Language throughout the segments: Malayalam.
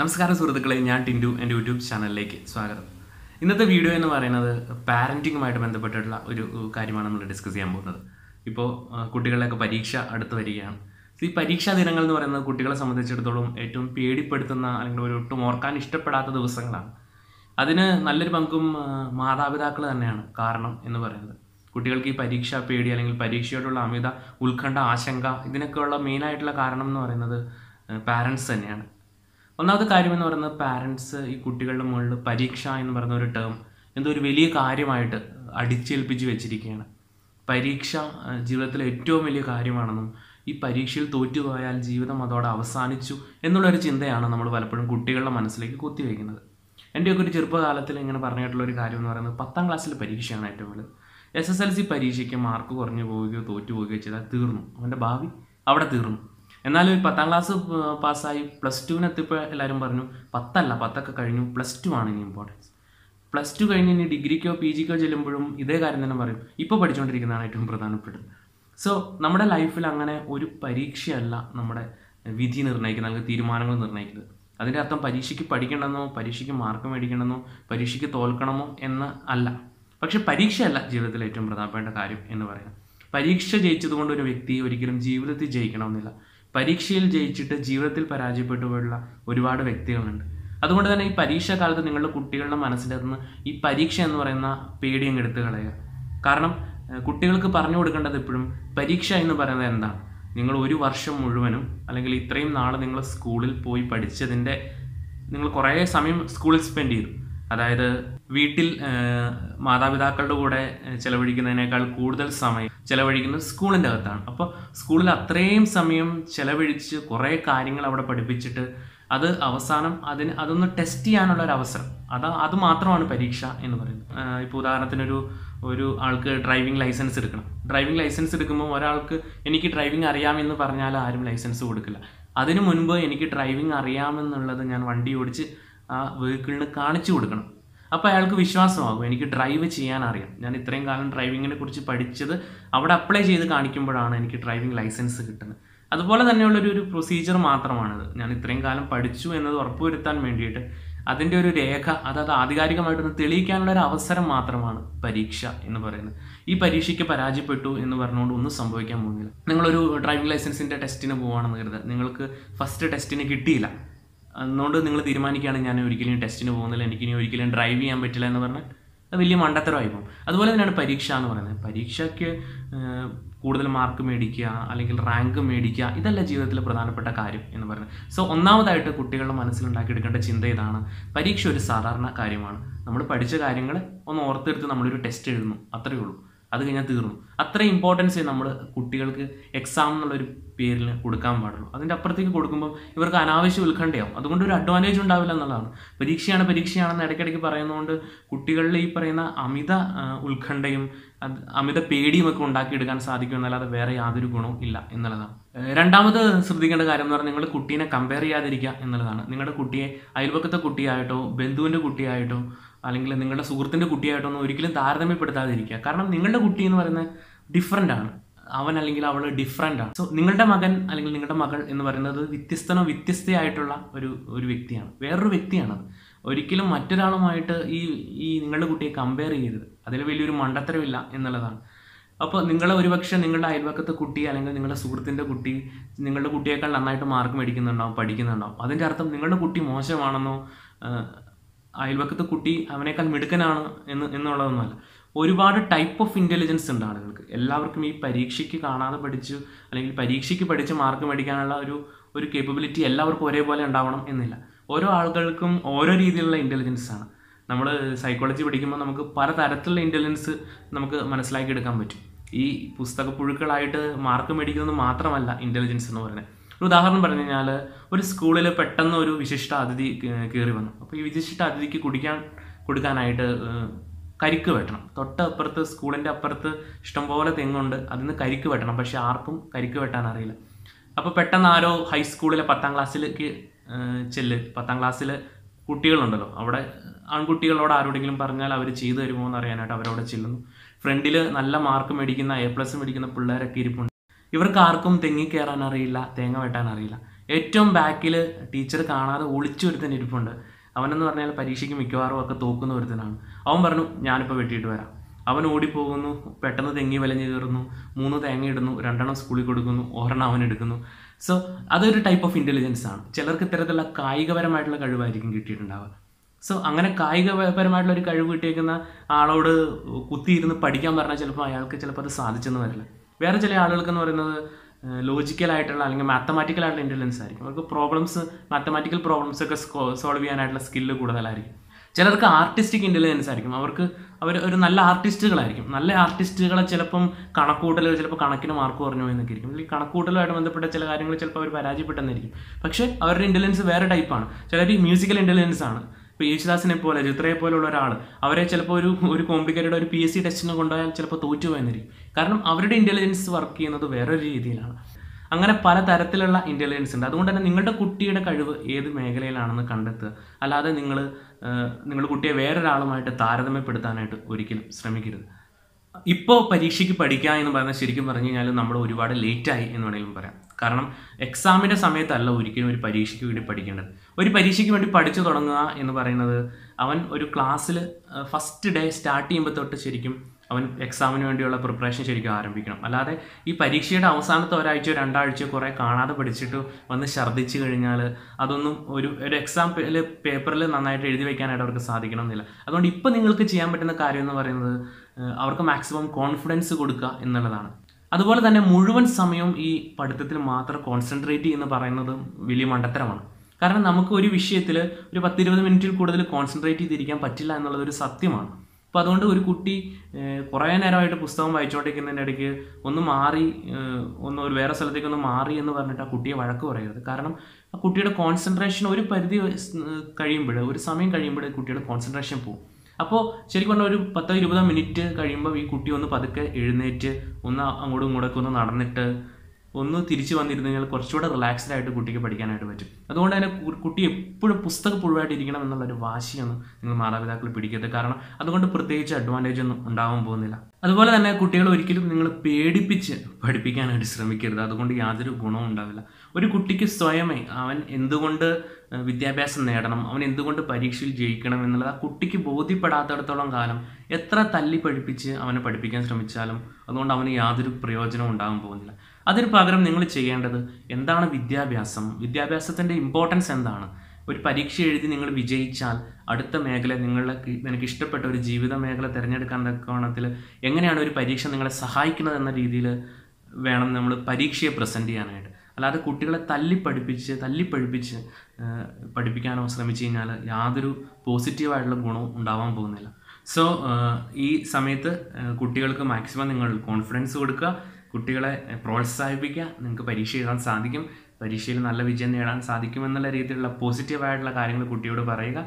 നമസ്കാരം സുഹൃത്തുക്കളെ ഞാൻ ടിൻഡു എന്റെ യൂട്യൂബ് ചാനലിലേക്ക് സ്വാഗതം. ഇന്നത്തെ വീഡിയോ എന്ന് പറയുന്നത് പാരന്റിങ്ങുമായിട്ട് ബന്ധപ്പെട്ടിട്ടുള്ള ഒരു കാര്യമാണ് നമ്മൾ ഡിസ്കസ് ചെയ്യാൻ പോകുന്നത്. ഇപ്പോൾ കുട്ടികളെയൊക്കെ പരീക്ഷ അടുത്ത് വരികയാണ്. ഈ പരീക്ഷാ ദിനങ്ങൾ എന്ന് പറയുന്നത് കുട്ടികളെ സംബന്ധിച്ചിടത്തോളം ഏറ്റവും പേടിപ്പെടുത്തുന്ന അല്ലെങ്കിൽ ഒരു ഒട്ടും ഓർക്കാൻ ഇഷ്ടപ്പെടാത്ത ദിവസങ്ങളാണ്. അതിന് നല്ലൊരു പങ്കും മാതാപിതാക്കൾ തന്നെയാണ് കാരണം എന്ന് പറയുന്നത്. കുട്ടികൾക്ക് ഈ പരീക്ഷ പേടി അല്ലെങ്കിൽ പരീക്ഷയോടുള്ള അമിത ഉത്കണ്ഠ ആശങ്ക ഇതിനൊക്കെയുള്ള മെയിനായിട്ടുള്ള കാരണം എന്ന് പറയുന്നത് പാരൻസ് തന്നെയാണ്. ഒന്നാമത്തെ കാര്യം എന്ന് പറയുന്നത് പാരൻസ് ഈ കുട്ടികളുടെ മുകളിൽ പരീക്ഷ എന്ന് പറയുന്ന ഒരു ടേം എന്തോ ഒരു വലിയ കാര്യമായിട്ട് അടിച്ചേൽപ്പിച്ച് വെച്ചിരിക്കുകയാണ്. പരീക്ഷ ജീവിതത്തിലെ ഏറ്റവും വലിയ കാര്യമാണെന്നും ഈ പരീക്ഷയിൽ തോറ്റുപോയാൽ ജീവിതം അതോടെ അവസാനിച്ചു എന്നുള്ളൊരു ചിന്തയാണ് നമ്മൾ പലപ്പോഴും കുട്ടികളുടെ മനസ്സിലേക്ക് കുത്തിവെക്കുന്നത്. എന്റെയൊക്കെ ഒരു ചെറുപ്പകാലത്തിൽ ഇങ്ങനെ പറഞ്ഞിട്ടുള്ള ഒരു കാര്യം എന്ന് പറയുന്നത് പത്താം ക്ലാസ്സിലെ പരീക്ഷയാണ് ഏറ്റവും വലുത്. എസ് എസ് എൽ സി പരീക്ഷയ്ക്ക് മാർക്ക് കുറഞ്ഞു പോവുകയോ തോറ്റു പോവുകയോ ചെയ്താൽ തീർന്നു. അവന്റെ ഭാവി അവിടെ തീർന്നു. എന്നാലും ഒരു പത്താം ക്ലാസ് പാസ്സായി. പ്ലസ് ടുവിന് എത്തിയപ്പോൾ എല്ലാവരും പറഞ്ഞു പത്തല്ല പത്തൊക്കെ കഴിഞ്ഞു. പ്ലസ് ടു ആണ് ഇനി ഇമ്പോർട്ടൻസ് പ്ലസ് ടു കഴിഞ്ഞ് ഇനി ഡിഗ്രിക്കോ പി ജിക്കോ ചെല്ലുമ്പോഴും ഇതേ കാര്യം തന്നെ പറയും. ഇപ്പോൾ പഠിച്ചുകൊണ്ടിരിക്കുന്നതാണ് ഏറ്റവും പ്രധാനപ്പെട്ടത്. സോ നമ്മുടെ ലൈഫിൽ അങ്ങനെ ഒരു പരീക്ഷയല്ല നമ്മുടെ വിധി നിർണയിക്കുന്നത് അല്ലെങ്കിൽ തീരുമാനങ്ങൾ നിർണയിക്കുന്നത്. അതിന്റെ അർത്ഥം പരീക്ഷയ്ക്ക് പഠിക്കണമെന്നോ പരീക്ഷയ്ക്ക് മാർക്ക് മേടിക്കണമെന്നോ പരീക്ഷയ്ക്ക് തോൽക്കണമോ എന്ന് അല്ല. പക്ഷെ പരീക്ഷയല്ല ജീവിതത്തിൽ ഏറ്റവും പ്രധാനപ്പെട്ട കാര്യം എന്ന് പറയുന്നത് പരീക്ഷ ജയിച്ചതുകൊണ്ട് ഒരു വ്യക്തി ഒരിക്കലും ജീവിതത്തിൽ ജയിക്കണമെന്നില്ല. പരീക്ഷയിൽ ജയിച്ചിട്ട് ജീവിതത്തിൽ പരാജയപ്പെട്ടു പോയുള്ള ഒരുപാട് വ്യക്തികളുണ്ട്. അതുകൊണ്ട് തന്നെ ഈ പരീക്ഷ കാലത്ത് നിങ്ങളുടെ കുട്ടികളുടെ മനസ്സിലെത്തുന്ന ഈ പരീക്ഷ എന്ന് പറയുന്ന പേടിയും എടുത്ത് കളയുക. കാരണം കുട്ടികൾക്ക് പറഞ്ഞു കൊടുക്കേണ്ടത് എപ്പോഴും പരീക്ഷ എന്ന് പറയുന്നത് എന്താണ്? നിങ്ങൾ ഒരു വർഷം മുഴുവനും അല്ലെങ്കിൽ ഇത്രയും നാൾ നിങ്ങൾ സ്കൂളിൽ പോയി പഠിച്ചതിന്റെ നിങ്ങൾ കുറേ സമയം സ്കൂളിൽ സ്പെൻഡ് ചെയ്തു. അതായത് വീട്ടിൽ മാതാപിതാക്കളുടെ കൂടെ ചെലവഴിക്കുന്നതിനേക്കാൾ കൂടുതൽ സമയം ചെലവഴിക്കുന്നത് സ്കൂളിന്റെ അകത്താണ്. അപ്പോൾ സ്കൂളിൽ അത്രയും സമയം ചെലവഴിച്ച് കുറേ കാര്യങ്ങൾ അവിടെ പഠിപ്പിച്ചിട്ട് അത് അവസാനം അതിന് അതൊന്ന് ടെസ്റ്റ് ചെയ്യാനുള്ള ഒരു അവസരം. അത് അത് മാത്രമാണ് പരീക്ഷ എന്ന് പറയുന്നത്. ഇപ്പോൾ ഉദാഹരണത്തിനൊരു ഒരു ആൾക്ക് ഡ്രൈവിംഗ് ലൈസൻസ് എടുക്കണം. ഡ്രൈവിംഗ് ലൈസൻസ് എടുക്കുമ്പോൾ ഒരാൾക്ക് എനിക്ക് ഡ്രൈവിംഗ് അറിയാമെന്ന് പറഞ്ഞാൽ ആരും ലൈസൻസ് കൊടുക്കില്ല. അതിനു മുൻപ് എനിക്ക് ഡ്രൈവിംഗ് അറിയാമെന്നുള്ളത് ഞാൻ വണ്ടി ഓടിച്ച് ആ വെഹിക്കിളിന് കാണിച്ചു കൊടുക്കണം. അപ്പോൾ അയാൾക്ക് വിശ്വാസമാകും എനിക്ക് ഡ്രൈവ് ചെയ്യാൻ അറിയാം ഞാൻ ഇത്രയും കാലം ഡ്രൈവിങ്ങിനെ കുറിച്ച് പഠിച്ചത് അവിടെ അപ്ലൈ ചെയ്ത് കാണിക്കുമ്പോഴാണ് എനിക്ക് ഡ്രൈവിംഗ് ലൈസൻസ് കിട്ടുന്നത്. അതുപോലെ തന്നെയുള്ളൊരു ഒരു പ്രൊസീജിയർ മാത്രമാണിത്. ഞാൻ ഇത്രയും കാലം പഠിച്ചു എന്നത് ഉറപ്പുവരുത്താൻ വേണ്ടിയിട്ട് അതിന്റെ ഒരു രേഖ അതായത് ആധികാരികമായിട്ടൊന്ന് തെളിയിക്കാനുള്ള ഒരു അവസരം മാത്രമാണ് പരീക്ഷ എന്ന് പറയുന്നത്. ഈ പരീക്ഷയ്ക്ക് പരാജയപ്പെട്ടു എന്ന് പറഞ്ഞുകൊണ്ട് ഒന്നും സംഭവിക്കാൻ പോകുന്നില്ല. നിങ്ങളൊരു ഡ്രൈവിംഗ് ലൈസൻസിന്റെ ടെസ്റ്റിന് പോവുകയാണെന്ന് കരുതുക. നിങ്ങൾക്ക് ഫസ്റ്റ് ടെസ്റ്റിന് കിട്ടിയില്ല. അതുകൊണ്ട് നിങ്ങൾ തീരുമാനിക്കുകയാണ് ഞാൻ ഒരിക്കലും ടെസ്റ്റിന് പോകുന്നില്ല എനിക്ക് ഇനി ഒരിക്കലും ഡ്രൈവ് ചെയ്യാൻ പറ്റില്ല എന്ന് പറഞ്ഞാൽ അത് വലിയ മണ്ടത്തരമായി പോകും അതുപോലെ തന്നെയാണ് പരീക്ഷ എന്ന് പറയുന്നത്. പരീക്ഷയ്ക്ക് കൂടുതൽ മാർക്ക് മേടിക്കുക അല്ലെങ്കിൽ റാങ്ക് മേടിക്കുക ഇതല്ല ജീവിതത്തിലെ പ്രധാനപ്പെട്ട കാര്യം എന്ന് പറയുന്നത്. സോ ഒന്നാമതായിട്ട് കുട്ടികളുടെ മനസ്സിലുണ്ടാക്കിയെടുക്കേണ്ട ചിന്ത ഇതാണ്. പരീക്ഷ ഒരു സാധാരണ കാര്യമാണ്. നമ്മൾ പഠിച്ച കാര്യങ്ങൾ ഒന്ന് ഓർത്തെടുത്ത് നമ്മളൊരു ടെസ്റ്റ് എഴുതുന്നു. അത്രയേ ഉള്ളൂ. അത് കഴിഞ്ഞാൽ തീർന്നു. അത്ര ഇമ്പോർട്ടൻസ് നമ്മൾ കുട്ടികൾക്ക് എക്സാം എന്നുള്ളൊരു പേരിൽ കൊടുക്കാൻ പാടുള്ളൂ. അതിന്റെ അപ്പുറത്തേക്ക് കൊടുക്കുമ്പോൾ ഇവർക്ക് അനാവശ്യ ഉത്കണ്ഠയാവും. അതുകൊണ്ട് ഒരു അഡ്വാന്റേജ് ഉണ്ടാവില്ല എന്നുള്ളതാണ്. പരീക്ഷയാണ് പരീക്ഷയാണെന്ന് ഇടയ്ക്കിടയ്ക്ക് പറയുന്നതുകൊണ്ട് കുട്ടികളിൽ ഈ പറയുന്ന അമിത ഉത്കണ്ഠയും അമിത പേടിയും ഒക്കെ ഉണ്ടാക്കിയെടുക്കാൻ സാധിക്കും എന്നല്ലാതെ വേറെ യാതൊരു ഗുണവും ഇല്ല എന്നുള്ളതാണ്. രണ്ടാമത് ശ്രദ്ധിക്കേണ്ട കാര്യം എന്ന് പറഞ്ഞാൽ നിങ്ങൾ കുട്ടീനെ കമ്പയർ ചെയ്യാതിരിക്കുക എന്നുള്ളതാണ്. നിങ്ങളുടെ കുട്ടിയെ അയൽപക്കത്തെ കുട്ടിയായിട്ടോ ബന്ധുവിന്റെ കുട്ടിയായിട്ടോ അല്ലെങ്കിൽ നിങ്ങളുടെ സുഹൃത്തിന്റെ കുട്ടിയായിട്ടൊന്നും ഒരിക്കലും താരതമ്യപ്പെടുത്താതിരിക്കുക. കാരണം നിങ്ങളുടെ കുട്ടി എന്ന് പറയുന്നത് ഡിഫറെന്റ് ആണ്. അവൻ അല്ലെങ്കിൽ അവൾ ഡിഫറെന്റ് ആണ്. സോ നിങ്ങളുടെ മകൻ അല്ലെങ്കിൽ നിങ്ങളുടെ മകൾ എന്ന് പറയുന്നത് വ്യത്യസ്തനോ വ്യത്യസ്തയായിട്ടുള്ള ഒരു ഒരു വ്യക്തിയാണ്. വേറൊരു വ്യക്തിയാണത് ഒരിക്കലും മറ്റൊരാളുമായിട്ട് ഈ ഈ നിങ്ങളുടെ കുട്ടിയെ കമ്പയർ ചെയ്യരുത്. അതിൽ വലിയൊരു മണ്ടത്തരമില്ല എന്നുള്ളതാണ്. അപ്പോൾ നിങ്ങളെ ഒരുപക്ഷെ നിങ്ങളുടെ അയൽവക്കത്തെ കുട്ടി അല്ലെങ്കിൽ നിങ്ങളുടെ സുഹൃത്തിന്റെ കുട്ടി നിങ്ങളുടെ കുട്ടിയേക്കാൾ നന്നായിട്ട് മാർക്ക് മേടിക്കുന്നുണ്ടാവും പഠിക്കുന്നുണ്ടാവും. അതിന്റെ അർത്ഥം നിങ്ങളുടെ കുട്ടി മോശമാണെന്നോ അയൽവക്കത്തെ കുട്ടി അവനേക്കാൾ മിടുക്കനാണ് എന്ന് എന്നുള്ളതൊന്നുമല്ല. ഒരുപാട് ടൈപ്പ് ഓഫ് ഇന്റലിജൻസ് ഉണ്ട് ആളുകൾക്ക്. എല്ലാവർക്കും ഈ പരീക്ഷയ്ക്ക് കാണാതെ പഠിച്ച് അല്ലെങ്കിൽ പരീക്ഷയ്ക്ക് പഠിച്ച് മാർക്ക് മേടിക്കാനുള്ള ഒരു ഒരു കേപ്പബിലിറ്റി എല്ലാവർക്കും ഒരേപോലെ ഉണ്ടാവണം എന്നില്ല. ഓരോ ആളുകൾക്കും ഓരോ രീതിയിലുള്ള ഇന്റലിജൻസ് ആണ്. നമ്മൾ സൈക്കോളജി പഠിക്കുമ്പോൾ നമുക്ക് പല തരത്തിലുള്ള ഇന്റലിജൻസ് നമുക്ക് മനസ്സിലാക്കി എടുക്കാൻ പറ്റും. ഈ പുസ്തക പുഴുക്കളായിട്ട് മാർക്ക് മേടിക്കുന്നത് മാത്രമല്ല ഇന്റലിജൻസ് എന്ന് പറയുന്നത്. ഒരു ഉദാഹരണം പറഞ്ഞു കഴിഞ്ഞാൽ ഒരു സ്കൂളിൽ പെട്ടെന്ന് ഒരു വിശിഷ്ട അതിഥി കയറി വന്നു. അപ്പോൾ ഈ വിശിഷ്ട അതിഥിക്ക് കുടിക്കാൻ കൊടുക്കാനായിട്ട് കരിക്ക് വെട്ടണം. തൊട്ടപ്പുറത്ത് സ്കൂളിന്റെ അപ്പുറത്ത് ഇഷ്ടംപോലെ തെങ്ങുണ്ട്. അതിൽ നിന്ന് കരിക്ക് വെട്ടണം. പക്ഷെ ആർക്കും കരിക്ക് വെട്ടാൻ അറിയില്ല. അപ്പോൾ പെട്ടെന്ന് ആരോ ഹൈസ്കൂളിലെ പത്താം ക്ലാസ്സിലേക്ക് ചെല്ല്. പത്താം ക്ലാസ്സിൽ കുട്ടികളുണ്ടല്ലോ. അവിടെ ആൺകുട്ടികളോട് ആരോടെങ്കിലും പറഞ്ഞാൽ അവർ ചെയ്തു തരുമോ എന്ന് അറിയാനായിട്ട് അവരവിടെ ചെല്ലുന്നു. ഫ്രണ്ടിൽ നല്ല മാർക്ക് മേടിക്കുന്ന എ പ്ലസ് മേടിക്കുന്ന പിള്ളേരൊക്കെ ഇരിപ്പുണ്ട്. ഇവർക്ക് ആർക്കും തെങ്ങി കയറാൻ അറിയില്ല തേങ്ങ വെട്ടാൻ അറിയില്ല. ഏറ്റവും ബാക്കിൽ ടീച്ചർ കാണാതെ ഒളിച്ചു ഒരുത്തൻ ഇരിപ്പുണ്ട്. അവനെന്ന് പറഞ്ഞാൽ പരീക്ഷയ്ക്ക് മിക്കവാറും ഒക്കെ തോക്കുന്ന ഒരുത്തനാണ്. അവൻ പറഞ്ഞു ഞാനിപ്പോൾ വെട്ടിയിട്ട് വരാം. അവൻ ഓടിപ്പോകുന്നു പെട്ടെന്ന് തെങ്ങി വലഞ്ഞു കയറുന്നു മൂന്ന് തേങ്ങ ഇടുന്നു രണ്ടെണ്ണം സ്കൂളിൽ കൊടുക്കുന്നു ഒരെണ്ണം അവൻ എടുക്കുന്നു. സോ അതൊരു ടൈപ്പ് ഓഫ് ഇന്റലിജൻസ് ആണ്. ചിലർക്ക് ഇത്തരത്തിലുള്ള കായികപരമായിട്ടുള്ള കഴിവായിരിക്കും കിട്ടിയിട്ടുണ്ടാവുക. സോ അങ്ങനെ കായികപരമായിട്ടുള്ള ഒരു കഴിവ് കിട്ടിയേക്കുന്ന ആളോട് കുത്തിയിരുന്ന് പഠിക്കാൻ പറഞ്ഞാൽ ചിലപ്പോൾ അയാൾക്ക് ചിലപ്പോൾ അത് സാധിച്ചെന്ന് വരില്ല. വേറെ ചില ആളുകൾക്ക് എന്ന് പറയുന്നത് ലോജിക്കലായിട്ടുള്ള അല്ലെങ്കിൽ മാത്തമാറ്റിക്കൽ ആയിട്ടുള്ള ഇന്റലിജൻസ് ആയിരിക്കും. അവർക്ക് പ്രോബ്ലംസ് മാത്തമാറ്റിക്കൽ പ്രോബ്ലംസ് ഒക്കെ സോൾവ് ചെയ്യാനായിട്ടുള്ള സ്കില്ല് കൂടുതലായിരിക്കും. ചിലർക്ക് ആർട്ടിസ്റ്റിക് ഇന്റലിജൻസ് ആയിരിക്കും. അവർക്ക് അവർ ഒരു നല്ല ആർട്ടിസ്റ്റുകളായിരിക്കും നല്ല ആർട്ടിസ്റ്റുകളെ ചിലപ്പം കണക്കൂട്ടലുകൾ ചിലപ്പോൾ കണക്കിന് മാർക്ക് കുറഞ്ഞു എന്നൊക്കെ ഇരിക്കും അല്ലെങ്കിൽ കണക്കൂട്ടലുമായിട്ട് ബന്ധപ്പെട്ട ചില കാര്യങ്ങൾ ചിലപ്പോൾ അവർ പരാജയപ്പെട്ടെന്നിരിക്കും പക്ഷേ അവരുടെ ഇന്റലിജൻസ് വേറെ ടൈപ്പാണ് ചിലർ മ്യൂസിക്കൽ ഇന്റലിജൻസ് ആണ്. ഇപ്പോൾ യേശുദാസിനെ പോലെ ചിത്രയെ പോലുള്ള ഒരാൾ അവരെ ചിലപ്പോൾ ഒരു ഒരു കോംപ്ലിക്കേറ്റഡ് ഒരു പി എസ് സി ടെസ്റ്റിന് കൊണ്ടുപോയാൽ ചിലപ്പോൾ തോറ്റു പോയെന്നിരിക്കും കാരണം അവരുടെ ഇന്റലിജൻസ് വർക്ക് ചെയ്യുന്നത് വേറൊരു രീതിയിലാണ്. അങ്ങനെ പല തരത്തിലുള്ള ഇന്റലിജൻസ് ഉണ്ട്. അതുകൊണ്ട് തന്നെ നിങ്ങളുടെ കുട്ടിയുടെ കഴിവ് ഏത് മേഖലയിലാണെന്ന് കണ്ടെത്തുക. അല്ലാതെ നിങ്ങൾ നിങ്ങളുടെ കുട്ടിയെ വേറൊരാളുമായിട്ട് താരതമ്യപ്പെടുത്താനായിട്ട് ഒരിക്കലും ശ്രമിക്കരുത്. ഇപ്പോൾ പരീക്ഷയ്ക്ക് പഠിക്കുക എന്ന് പറഞ്ഞാൽ ശരിക്കും പറഞ്ഞു കഴിഞ്ഞാൽ നമ്മൾ ഒരുപാട് ലേറ്റായി എന്ന് വേണമെങ്കിലും പറയാം. കാരണം എക്സാമിന്റെ സമയത്തല്ല ഒരിക്കലും ഒരു പരീക്ഷയ്ക്ക് വേണ്ടി പഠിക്കേണ്ടത്. ഒരു പരീക്ഷയ്ക്ക് വേണ്ടി പഠിച്ചു തുടങ്ങുക എന്ന് പറയുന്നത് അവൻ ഒരു ക്ലാസ്സിൽ ഫസ്റ്റ് ഡേ സ്റ്റാർട്ട് ചെയ്യുമ്പോൾ തൊട്ട് ശരിക്കും അവൻ എക്സാമിന് വേണ്ടിയുള്ള പ്രിപ്പറേഷൻ ശരിക്കും ആരംഭിക്കണം. അല്ലാതെ ഈ പരീക്ഷയുടെ അവസാനത്തെ ഒരാഴ്ചയോ രണ്ടാഴ്ചയോ കുറേ കാണാതെ പഠിച്ചിട്ട് വന്ന് ഛർദ്ദിച്ചു കഴിഞ്ഞാൽ അതൊന്നും ഒരു ഒരു എക്സാം പേപ്പറിൽ നന്നായിട്ട് എഴുതി വയ്ക്കാനായിട്ട് അവർക്ക് സാധിക്കണമെന്നില്ല. അതുകൊണ്ട് ഇപ്പം നിങ്ങൾക്ക് ചെയ്യാൻ പറ്റുന്ന കാര്യം എന്ന് പറയുന്നത് അവർക്ക് മാക്സിമം കോൺഫിഡൻസ് കൊടുക്കുക എന്നുള്ളതാണ്. അതുപോലെ തന്നെ മുഴുവൻ സമയവും ഈ പഠിത്തത്തിൽ മാത്രം കോൺസെൻട്രേറ്റ് ചെയ്യുന്ന പറയുന്നത് വലിയ മണ്ടത്തരമാണ്. കാരണം നമുക്ക് ഒരു വിഷയത്തിൽ ഒരു പത്തിരുപത് മിനിറ്റിൽ കൂടുതൽ കോൺസെൻട്രേറ്റ് ചെയ്തിരിക്കാൻ പറ്റില്ല എന്നുള്ളത് ഒരു സത്യമാണ്. അപ്പോൾ അതുകൊണ്ട് ഒരു കുട്ടി കുറേ നേരമായിട്ട് പുസ്തകം വായിച്ചുകൊണ്ടിരിക്കുന്നതിന്റെ ഇടയ്ക്ക് ഒന്ന് മാറി ഒന്ന് ഒരു വേറെ സ്ഥലത്തേക്ക് ഒന്ന് മാറി എന്ന് പറഞ്ഞിട്ട് ആ കുട്ടിയെ വഴക്ക് പറയരുത് കാരണം ആ കുട്ടിയുടെ കോൺസെൻട്രേഷൻ ഒരു പരിധി കഴിയുമ്പോൾ ഒരു സമയം കഴിയുമ്പോൾ കുട്ടിയുടെ കോൺസെൻട്രേഷൻ പോകും അപ്പോൾ ശരിക്കും പറഞ്ഞാൽ ഒരു പത്തോ ഇരുപതോ മിനിറ്റ് കഴിയുമ്പോൾ ഈ കുട്ടി ഒന്ന് പതുക്കെ എഴുന്നേറ്റ് ഒന്ന് അങ്ങോട്ടും ഇങ്ങോട്ടൊക്കെ ഒന്ന് നടന്നിട്ട് ഒന്ന് തിരിച്ചു വന്നിരുന്നു കഴിഞ്ഞാൽ കുറച്ചുകൂടെ റിലാക്സ്ഡ് ആയിട്ട് കുട്ടിക്ക് പഠിക്കാനായിട്ട് പറ്റും. അതുകൊണ്ട് തന്നെ കുട്ടി എപ്പോഴും പുസ്തക പുഴുവായിട്ട് ഇരിക്കണം എന്നുള്ളൊരു വാശിയൊന്നും നിങ്ങൾ മാതാപിതാക്കൾ പിടിക്കരുത് കാരണം അതുകൊണ്ട് പ്രത്യേകിച്ച് അഡ്വാന്റേജ് ഒന്നും ഉണ്ടാവാൻ പോകുന്നില്ല. അതുപോലെ തന്നെ കുട്ടികൾ ഒരിക്കലും നിങ്ങൾ പേടിപ്പിച്ച് പഠിപ്പിക്കാനായിട്ട് ശ്രമിക്കരുത്. അതുകൊണ്ട് യാതൊരു ഗുണവും ഉണ്ടാവില്ല. ഒരു കുട്ടിക്ക് സ്വയമേ അവൻ എന്തുകൊണ്ട് വിദ്യാഭ്യാസം നേടണം. അവൻ എന്തുകൊണ്ട് പരീക്ഷയിൽ ജയിക്കണം എന്നുള്ളത് ആ കുട്ടിക്ക് ബോധ്യപ്പെടാത്തിടത്തോളം കാലം എത്ര തല്ലി പഠിപ്പിച്ച് അവനെ പഠിപ്പിക്കാൻ ശ്രമിച്ചാലും അതുകൊണ്ട് അവന് യാതൊരു പ്രയോജനവും ഉണ്ടാകാൻ പോകുന്നില്ല. അതിന് പകരം നിങ്ങൾ ചെയ്യേണ്ടത് എന്താണ് വിദ്യാഭ്യാസം? വിദ്യാഭ്യാസത്തിന്റെ ഇമ്പോർട്ടൻസ് എന്താണ്? ഒരു പരീക്ഷ എഴുതി നിങ്ങൾ വിജയിച്ചാൽ അടുത്ത മേഖല നിങ്ങളുടെ നിനക്ക് ഇഷ്ടപ്പെട്ട ഒരു ജീവിത മേഖല തിരഞ്ഞെടുക്കാൻ കോണത്തിൽ എങ്ങനെയാണ് ഒരു പരീക്ഷ നിങ്ങളെ സഹായിക്കുന്നത് എന്ന രീതിയിൽ വേണം നമ്മൾ പരീക്ഷയെ പ്രസന്റ് ചെയ്യാനായിട്ട്. അല്ലാതെ കുട്ടികളെ തല്ലി പഠിപ്പിച്ച് തല്ലി പഠിപ്പിച്ച് പഠിപ്പിക്കാനോ ശ്രമിച്ചു കഴിഞ്ഞാൽ യാതൊരു പോസിറ്റീവായിട്ടുള്ള ഗുണവും ഉണ്ടാവാൻ പോകുന്നില്ല. സോ ഈ സമയത്ത് കുട്ടികൾക്ക് മാക്സിമം നിങ്ങൾ കോൺഫിഡൻസ് കൊടുക്കുക കുട്ടികളെ പ്രോത്സാഹിപ്പിക്കുക നിങ്ങൾക്ക് പരീക്ഷ എഴുതാൻ സാധിക്കും. പരീക്ഷയിൽ നല്ല വിജയം നേടാൻ സാധിക്കും എന്നുള്ള രീതിയിലുള്ള പോസിറ്റീവായിട്ടുള്ള കാര്യങ്ങൾ കുട്ടിയോട് പറയുക.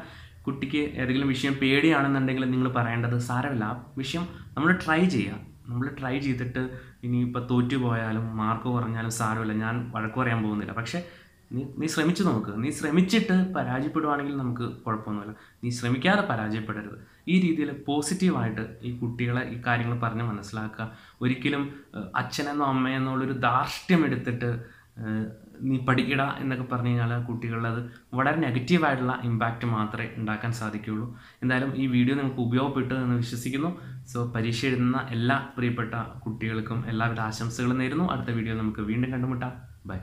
കുട്ടിക്ക് ഏതെങ്കിലും വിഷയം പേടിയാണെന്നുണ്ടെങ്കിൽ നിങ്ങൾ പറയേണ്ടത് സാരമില്ല ആ വിഷയം നമ്മൾ ട്രൈ ചെയ്യുക. നമ്മൾ ട്രൈ ചെയ്തിട്ട് ഇനിയിപ്പോൾ തോറ്റു പോയാലും മാർക്ക് കുറഞ്ഞാലും സാരമില്ല. ഞാൻ വഴക്ക് പറയാൻ പോകുന്നില്ല. പക്ഷേ നീ നീ ശ്രമിച്ചു നോക്ക്. നീ ശ്രമിച്ചിട്ട് പരാജയപ്പെടുവാണെങ്കിൽ നമുക്ക് കുഴപ്പമൊന്നുമില്ല. നീ ശ്രമിക്കാതെ പരാജയപ്പെടരുത്. ഈ രീതിയിൽ പോസിറ്റീവായിട്ട് ഈ കുട്ടികളെ ഈ കാര്യങ്ങൾ പറഞ്ഞ് മനസ്സിലാക്കുക. ഒരിക്കലും അച്ഛനെന്നോ അമ്മയെന്നോ ഉള്ളൊരു ദാർഷ്ട്യം എടുത്തിട്ട് നീ പഠിക്കട എന്നൊക്കെ പറഞ്ഞു കഴിഞ്ഞാൽ കുട്ടികളത് വളരെ നെഗറ്റീവായിട്ടുള്ള ഇമ്പാക്റ്റ് മാത്രമേ ഉണ്ടാക്കാൻ സാധിക്കുകയുള്ളൂ. എന്തായാലും ഈ വീഡിയോ നിങ്ങൾക്ക് ഉപയോഗപ്പെട്ടു എന്ന് വിശ്വസിക്കുന്നു. സോ പരീക്ഷ എഴുതുന്ന എല്ലാ പ്രിയപ്പെട്ട കുട്ടികൾക്കും എല്ലാവിധ ആശംസകളും നേരുന്നു. അടുത്ത വീഡിയോ നമുക്ക് വീണ്ടും കണ്ടുമുട്ടാം. ബൈ